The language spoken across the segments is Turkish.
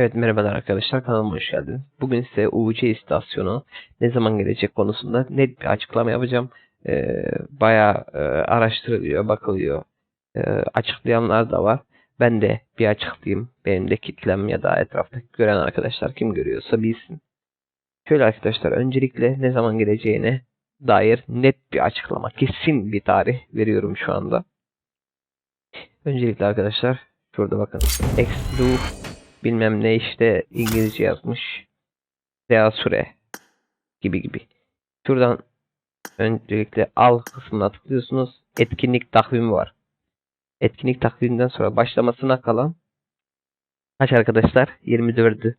Evet merhabalar arkadaşlar kanalıma hoş geldiniz. Bugün size UC istasyonu ne zaman gelecek konusunda net bir açıklama yapacağım. Ee, bayağı e, araştırılıyor, bakılıyor. Ee, açıklayanlar da var. Ben de bir açıklayayım. Benim de kitlem ya da etraftaki gören arkadaşlar kim görüyorsa bilsin. Şöyle arkadaşlar öncelikle ne zaman geleceğine dair net bir açıklama, kesin bir tarih veriyorum şu anda. Öncelikle arkadaşlar şurada bakın. Exlu bilmem ne işte İngilizce yazmış. Veya süre gibi gibi. Şuradan öncelikle al kısmına tıklıyorsunuz. Etkinlik takvimi var. Etkinlik takviminden sonra başlamasına kalan kaç arkadaşlar? 24'ü.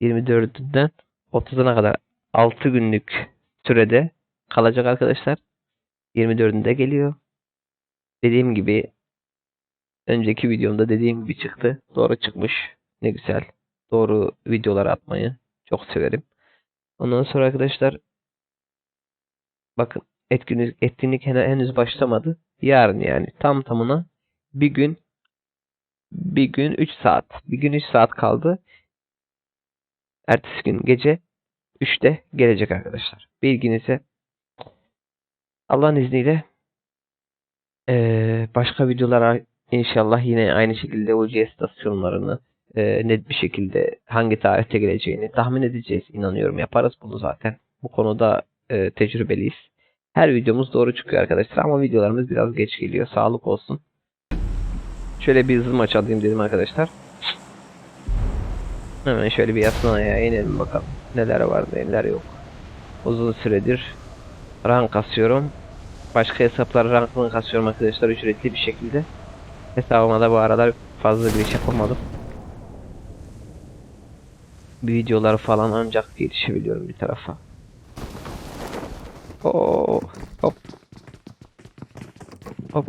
24'ünden 30'una kadar 6 günlük sürede kalacak arkadaşlar. 24'ünde geliyor. Dediğim gibi önceki videomda dediğim gibi çıktı. Doğru çıkmış. Ne güzel. Doğru videolar atmayı çok severim. Ondan sonra arkadaşlar bakın etkinlik, etkinlik hen- henüz başlamadı. Yarın yani tam tamına bir gün bir gün 3 saat. Bir gün 3 saat kaldı. Ertesi gün gece 3'te gelecek arkadaşlar. Bilginize Allah'ın izniyle eee, başka videolara inşallah yine aynı şekilde UC istasyonlarını e, net bir şekilde hangi tarihte geleceğini tahmin edeceğiz. İnanıyorum yaparız bunu zaten. Bu konuda e, tecrübeliyiz. Her videomuz doğru çıkıyor arkadaşlar ama videolarımız biraz geç geliyor. Sağlık olsun. Şöyle bir hızlı maç alayım dedim arkadaşlar. Hemen şöyle bir yaslanaya inelim bakalım. Neler var neler yok. Uzun süredir rank kasıyorum. Başka hesaplara rankını kasıyorum arkadaşlar ücretli bir şekilde. Hesabıma da bu aralar fazla bir iş yapamadım. Videolar falan ancak yetişebiliyorum bir tarafa. Oo, hop. Hop.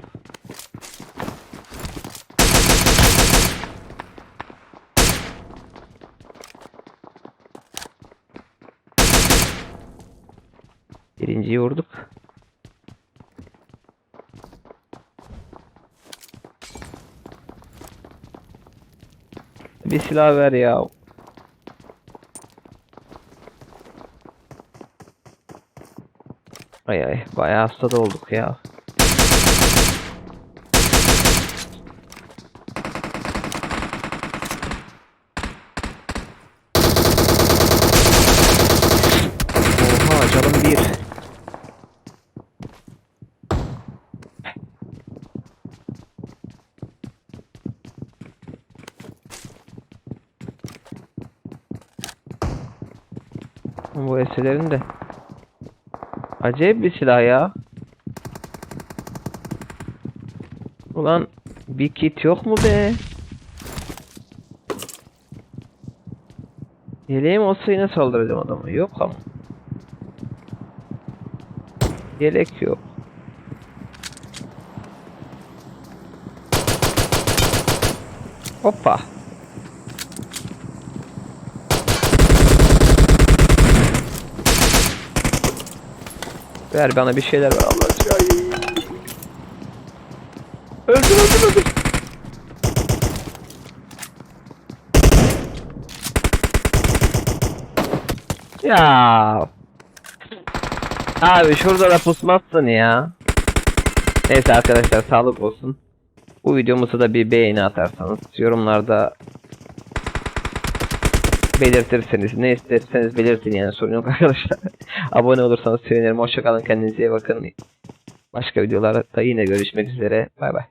Birinciyi vurduk. Bir silah ver ya. Ay ay bayağı hasta da olduk ya. Oha canım bir. Bu eselerin de Acayip bir silah ya. Ulan bir kit yok mu be? Yeleğim olsa yine saldıracağım adamı. Yok ama. Yelek yok. Hoppa. Ver bana bir şeyler ver Allah. Ay. Öldür öldür öldür. Ya. Abi şurada da pusmazsın ya. Neyse arkadaşlar sağlık olsun. Bu videomuza da bir beğeni atarsanız yorumlarda belirtirseniz ne isterseniz belirtin yani sorun yok arkadaşlar. Abone olursanız sevinirim. Hoşçakalın kendinize iyi bakın. Başka videolarda yine görüşmek üzere. Bay bay.